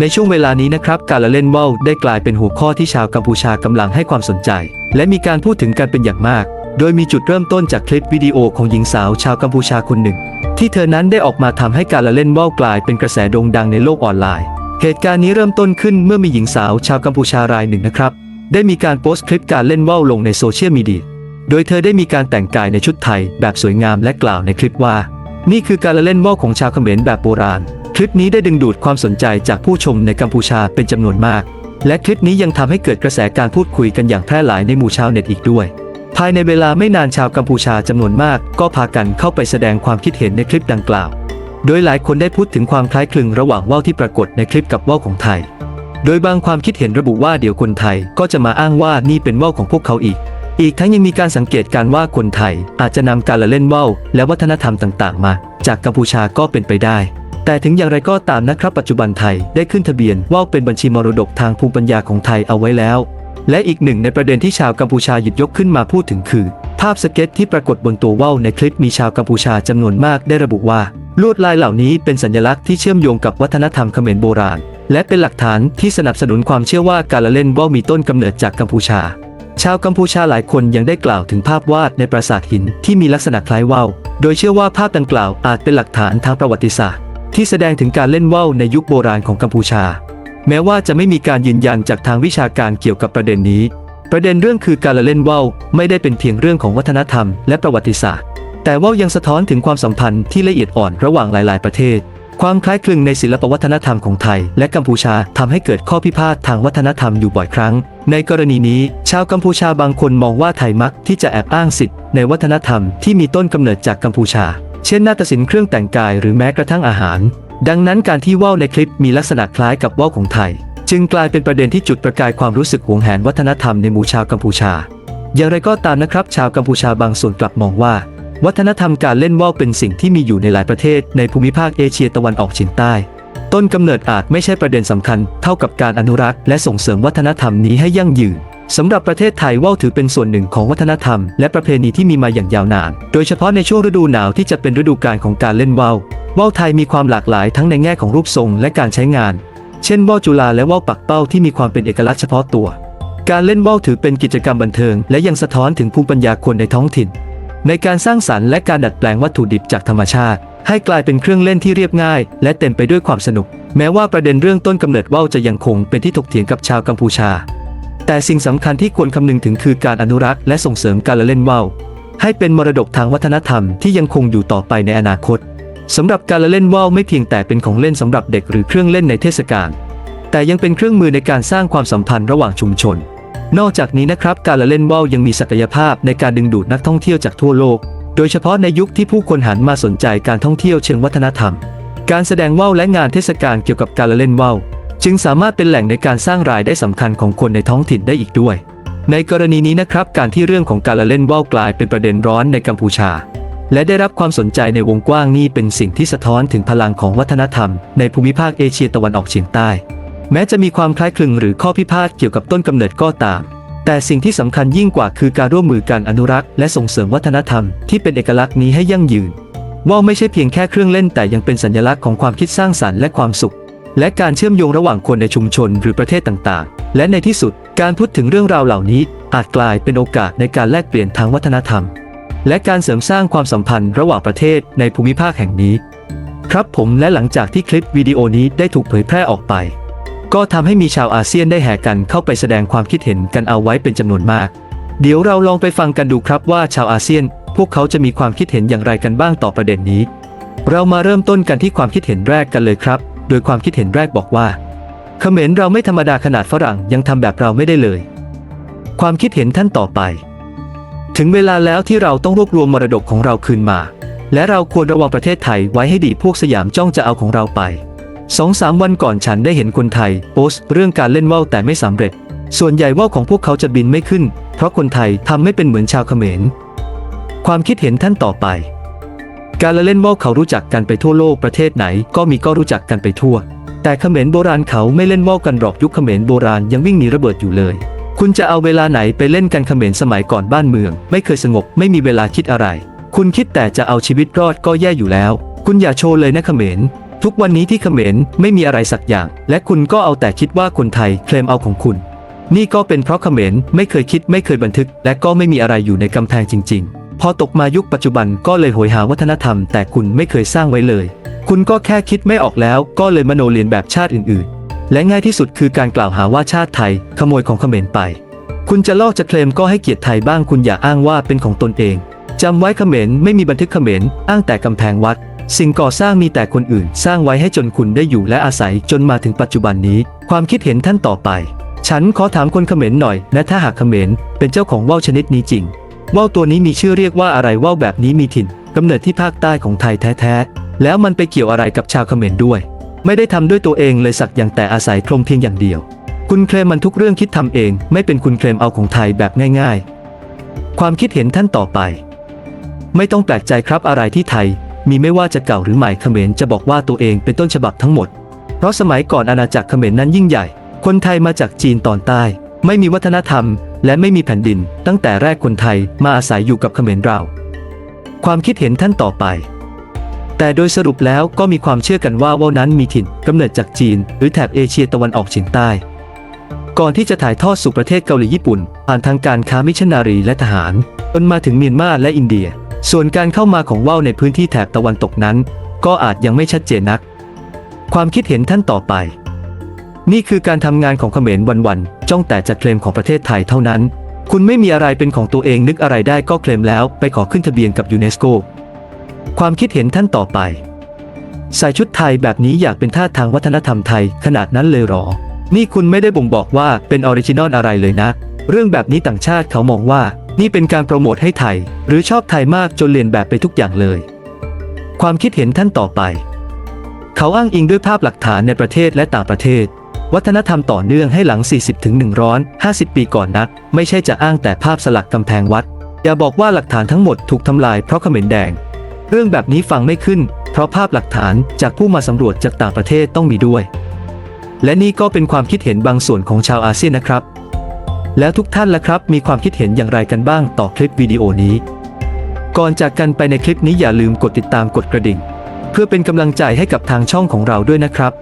ในช่วงเวลานี้นะครับการละเล่นว่าวได้กลายเป็นหัวข้อที่ชาวกัมพูชากำลังให้ความสนใจ และมีการพูดถึงกันเป็นอย่างมาก โดยมีจุดเริ่มต้นจากคลิปวิดีโอของหญิงสาวชาวกัมพูชาคนหนึ่ง ที่เธอนั้นได้ออกมาทำให้การละเล่นว่าวกลายเป็นกระแสโด่งดังในโลกออนไลน์ เหตุการณ์นี้เริ่มต้นขึ้นเมื่อมีหญิงสาวชาวกัมพูชารายหนึ่งนะครับ ได้มีการโพสต์คลิปการเล่นว่าวลงในโซเชียลมีเดียโดยเธอได้มีการแต่งกายในชุดไทย แบบสวยงามและกล่าวในคลิปว่า นี่คือการละเล่นว่าวของชาวเขมรแบบโบราณ คลิปนี้ได้ดึงดูดความสนใจจากผู้ชมในกัมพูชาเป็นจำนวนมาก และคลิปนี้ยังทำให้เกิดกระแสการพูดคุยกันอย่างแพร่หลายในหมู่ชาวเน็ตอีกด้วย ภายในเวลาไม่นานชาวกัมพูชาจำนวนมาก ก็พากันเข้าไปแสดงความคิดเห็นในคลิปดังกล่าว โดยหลายคนได้พูดถึงความคล้ายคลึงระหว่างว่าวที่ปรากฏในคลิปกับว่าวของไทย โดยบางความคิดเห็นระบุว่าเดี๋ยวคนไทยก็จะมาอ้างว่านี่เป็นว่าวของพวกเขาอีก อีกทั้งยังมีการสังเกตการว่าคนไทยอาจจะนำการละเล่นว่าวและวัฒนธรรมต่าง ๆ มา จากกัมพูชาก็เป็นไปได้ แต่ถึงอย่างไรก็ตามนะครับ ปัจจุบันไทยได้ขึ้นทะเบียนว่าวเป็นบัญชีมรดกทางภูมิปัญญาของไทยเอาไว้แล้ว และอีกหนึ่งในประเด็นที่ชาวกัมพูชาหยิบยกขึ้นมาพูดถึงคือ ภาพสเก็ตที่ปรากฏบนตัวว่าวในคลิปมีชาวกัมพูชาจำนวนมากได้ระบุว่า ลวดลายเหล่านี้เป็นสัญลักษณ์ที่เชื่อมโยงกับวัฒนธรรมเขมรโบราณ และเป็นหลักฐานที่สนับสนุนความเชื่อว่าการละเล่นว่าวมีต้นกำเนิดจากกัมพูชา ชาวกัมพูชาหลายคนยังได้กล่าวถึงภาพวาดในปราสาทหินที่มีลักษณะคล้ายว่าวโดยเชื่อว่าภาพดังกล่าวอาจเป็นหลักฐานทางประวัติศาสตร์ ที่แสดงถึงการเล่นว่าวในยุคโบราณของกัมพูชา แม้ว่าจะไม่มีการยืนยันจากทางวิชาการเกี่ยวกับประเด็นนี้ ประเด็นเรื่องคือการละเล่นว่าวไม่ได้เป็นเพียงเรื่องของวัฒนธรรมและประวัติศาสตร์ แต่ว่าวยังสะท้อนถึงความสัมพันธ์ที่ละเอียดอ่อนระหว่างหลาย ๆ ประเทศ ความคล้ายคลึงในศิลปวัฒนธรรมของไทย และกัมพูชาทำให้เกิดข้อพิพาททางวัฒนธรรมอยู่บ่อยครั้ง ในกรณีนี้ ชาวกัมพูชาบางคนมองว่าไทยมักที่จะแอบอ้างสิทธิ์ในวัฒนธรรมที่มีต้นกำเนิดจากกัมพูชา เช่นนาฏศิลป์เครื่องแต่งกายหรือแม้กระทั่งอาหาร ดังนั้นการที่ว่าวในคลิปมีลักษณะคล้ายกับว่าวของไทย จึงกลายเป็นประเด็นที่จุดประกายความรู้สึกหวงแหนวัฒนธรรมในหมู่ชาวกัมพูชา อย่างไรก็ตามนะครับ ชาวกัมพูชาบางส่วนกลับมองว่า วัฒนธรรมการเล่นว่าวเป็นสิ่งที่มีอยู่ในหลายประเทศในภูมิภาคเอเชียตะวันออกเฉียงใต้ ต้นกำเนิดอาจไม่ใช่ประเด็นสำคัญ เท่ากับการอนุรักษ์และส่งเสริมวัฒนธรรมนี้ให้ยั่งยืน สำหรับประเทศไทยว่าวถือเป็นส่วนหนึ่งของวัฒนธรรม และประเพณีที่มีมาอย่างยาวนาน โดยเฉพาะในช่วงฤดูหนาวที่จะเป็นฤดูกาลของการเล่นว่าวว่าวไทยมีความหลากหลายทั้งในแง่ของรูปทรงและการใช้งาน เช่นว่าวจุฬาและว่าวปักเป้าที่มีความเป็นเอกลักษณ์เฉพาะตัว การเล่นว่าวถือเป็นกิจกรรมบันเทิง และยังสะท้อนถึงภูมิปัญญาคนในท้องถิ่น ในการสร้างสรรค์และการดัดแปลงวัตถุดิบจากธรรมชาติ ให้กลายเป็นเครื่องเล่นที่เรียบง่าย และเต็มไปด้วยความสนุก แม้ว่าประเด็นเรื่องต้นกำเนิดว่าวจะยังคงเป็นที่ถกเถียงกับชาวกัมพูชา แต่สิ่งสำคัญที่ควรคำนึงถึงคือการอนุรักษ์และส่งเสริมการละเล่นว่าวให้เป็นมรดกทางวัฒนธรรมที่ยังคงอยู่ต่อไปในอนาคตสำหรับการละเล่นว่าวไม่เพียงแต่เป็นของเล่นสำหรับเด็กหรือเครื่องเล่นในเทศกาลแต่ยังเป็นเครื่องมือในการสร้างความสัมพันธ์ระหว่างชุมชน นอกจากนี้นะครับการละเล่นว่าวยังมีศักยภาพในการดึงดูดนักท่องเที่ยวจากทั่วโลก โดยเฉพาะในยุคที่ผู้คนหันมาสนใจการท่องเที่ยวเชิงวัฒนธรรม การแสดงว่าวและงานเทศกาลเกี่ยวกับการละเล่นว่าว จึงสามารถเป็นแหล่งในการสร้างรายได้สำคัญของคนในท้องถิ่นได้อีกด้วย ในกรณีนี้นะครับการที่เรื่องของการละเล่นว่าวกลายเป็นประเด็นร้อนในกัมพูชา และได้รับความสนใจในวงกว้างนี่เป็นสิ่งที่สะท้อนถึงพลังของวัฒนธรรม ในภูมิภาคเอเชียตะวันออกเฉียงใต้ แม้จะมีความคล้ายคลึงหรือข้อพิพาทเกี่ยวกับต้นกำเนิดก็ตาม แต่สิ่งที่สำคัญยิ่งกว่าคือการร่วมมือกันอนุรักษ์และส่งเสริมวัฒนธรรมที่เป็นเอกลักษณ์นี้ให้ยั่งยืนว่าวไม่ใช่เพียงแค่เครื่องเล่นแต่ยังเป็นสัญลักษณ์ของความคิดสร้างสรรค์และความสุข และการเชื่อมโยงระหว่างคนในชุมชนหรือประเทศต่างๆ และในที่สุดการพูดถึงเรื่องราวเหล่านี้ อาจกลายเป็นโอกาสในการแลกเปลี่ยนทางวัฒนธรรม และการเสริมสร้างความสัมพันธ์ระหว่างประเทศในภูมิภาคแห่งนี้ ครับผมและหลังจากที่คลิปวิดีโอนี้ได้ถูกเผยแพร่ออกไป ก็ทำให้มีชาวอาเซียนได้แห่กันเข้าไปแสดงความคิดเห็นกันเอาไว้เป็นจำนวนมาก เดี๋ยวเราลองไปฟังกันดูครับว่าชาวอาเซียน พวกเขาจะมีความคิดเห็นอย่างไรกันบ้างต่อประเด็นนี้ เรามาเริ่มต้นกันที่ความคิดเห็นแรกกันเลยครับ ดยความคิดเห็นแรกบอกว่าเขมรเราไม่ธรรมดาขนาดฝรั่งยังทำแบบเราไม่ได้เลย ความคิดเห็นท่านต่อไป ถึงเวลาแล้วที่เราต้องรวบรวมมรดกของเราคืนมา และเราควรระวังประเทศไทยไว้ให้ดีพวกสยามจ้องจะเอาของเราไปสองสามวันก่อนฉันได้เห็นคนไทย โพสต์เรื่องการเล่นว่าวแต่ไม่สำเร็จ ส่วนใหญ่ว่าวของพวกเขาจะบินไม่ขึ้น เพราะคนไทยทำไม่เป็นเหมือนชาวเขมร ความคิดเห็นท่านต่อไป การละเล่นว่าวเขารู้จักกันไปทั่วโลกประเทศไหน ก็มีก็รู้จักกันไปทั่ว แต่เขมรโบราณเขาไม่เล่นว่าวกันหรอกยุคเขมรโบราณยังวิ่งหนีระเบิดอยู่เลย คุณจะเอาเวลาไหนไปเล่นกันเขมรสมัยก่อนบ้านเมือง ไม่เคยสงบไม่มีเวลาคิดอะไร คุณคิดแต่จะเอาชีวิตรอดก็แย่อยู่แล้ว คุณอย่าโชว์เลยนะเขมรทุกวันนี้ที่เขมรไม่มีอะไรสักอย่าง และคุณก็เอาแต่คิดว่าคนไทยเคลมเอาของคุณ นี่ก็เป็นเพราะเขมรไม่เคยคิดไม่เคยบันทึก และก็ไม่มีอะไรอยู่ในกำแพงจริง ๆ พอตกมายุคปัจจุบันก็เลยโหยหาวัฒนธรรม แต่คุณไม่เคยสร้างไว้เลย คุณก็แค่คิดไม่ออกแล้วก็เลยมโนเรียนแบบชาติอื่นๆ และง่ายที่สุดคือการกล่าวหาว่าชาติไทย ขโมยของเขมรไป คุณจะลอกจะเคลมก็ให้เกียรติไทยบ้างคุณอย่าอ้างว่าเป็นของตนเองจำไว้เขมรไม่มีบันทึกเขมรอ้างแต่กำแพงวัด สิ่งก่อสร้างมีแต่คนอื่น สร้างไว้ให้จนคุณได้อยู่และอาศัยจนมาถึงปัจจุบันนี้ ความคิดเห็นท่านต่อไป ฉันขอถามคนเขมรหน่อยและถ้าหากเขมรเป็นเจ้าของว่าวชนิดนี้จริง ว่าวตัวนี้มีชื่อเรียกว่าอะไรว่าวแบบนี้มีถิ่นกำเนิดที่ภาคใต้ของไทยแท้ๆ แล้วมันไปเกี่ยวอะไรกับชาวเขมรด้วย ไม่ได้ทำด้วยตัวเองเลยสักอย่างแต่อาศัยพรหมเพียงอย่างเดียว คุณเคลมมันทุกเรื่องคิดทำเอง ไม่เป็นคุณเคลมเอาของไทยแบบง่าย ๆ ความคิดเห็นท่านต่อไป ไม่ต้องแปลกใจครับอะไรที่ไทย มีไม่ว่าจะเก่าหรือใหม่เขมรจะบอกว่าตัวเองเป็นต้นฉบับทั้งหมด เพราะสมัยก่อนอาณาจักรเขมรนั้นยิ่งใหญ่ คนไทยมาจากจีนตอนใต้ ไม่มีวัฒนธรรม และไม่มีแผ่นดิน ตั้งแต่แรกคนไทยมาอาศัยอยู่กับเขมรเรา ความคิดเห็นท่านต่อไป แต่โดยสรุปแล้วก็มีความเชื่อกันว่าว่าวนั้นมีถิ่นกำเนิดจากจีน หรือแถบเอเชียตะวันออกเฉียงใต้ ก่อนที่จะถ่ายทอดสู่ประเทศเกาหลีญี่ปุ่น ผ่านทางการค้ามิชชันนารีและทหารจนมาถึงเมียนมาและอินเดีย ส่วนการเข้ามาของว่าวในพื้นที่แถบตะวันตกนั้น ก็อาจยังไม่ชัดเจนนัก ความคิดเห็นท่านต่อไป นี่คือการทำงานของเขมรวันๆจ้องแต่จะเคลมของประเทศไทยเท่านั้น คุณไม่มีอะไรเป็นของตัวเองนึกอะไรได้ก็เคลมแล้วไปขอขึ้นทะเบียนกับยูเนสโกความคิดเห็นท่านต่อไปใส่ชุดไทยแบบนี้อยากเป็นท่าทางวัฒนธรรมไทยขนาดนั้นเลยหรอ นี่คุณไม่ได้บ่งบอกว่าเป็นออริจินอลอะไรเลยนะ เรื่องแบบนี้ต่างชาติเขามองว่า นี่เป็นการโปรโมทให้ไทย หรือชอบไทยมากจนเรียนแบบไปทุกอย่างเลย ความคิดเห็นท่านต่อไป เขาอ้างอิงด้วยภาพหลักฐานในประเทศและต่างประเทศ วัฒนธรรมต่อเนื่องให้หลัง 40ถึง150 ปีก่อนนัก ไม่ใช่จะอ้างแต่ภาพสลักกำแพงวัด อย่าบอกว่าหลักฐานทั้งหมดถูกทำลายเพราะเขมรแดง เรื่องแบบนี้ฟังไม่ขึ้น เพราะภาพหลักฐานจากผู้มาสำรวจจากต่างประเทศต้องมีด้วย และนี่ก็เป็นความคิดเห็นบางส่วนของชาวอาเซียนนะครับ แล้วทุกท่านล่ะครับ มีความคิดเห็นอย่างไรกันบ้างต่อคลิปวิดีโอนี้ ก่อนจากกันไปในคลิปนี้อย่าลืมกดติดตามกดกระดิ่ง เพื่อเป็นกำลังใจให้กับทางช่องของเราด้วยนะครับ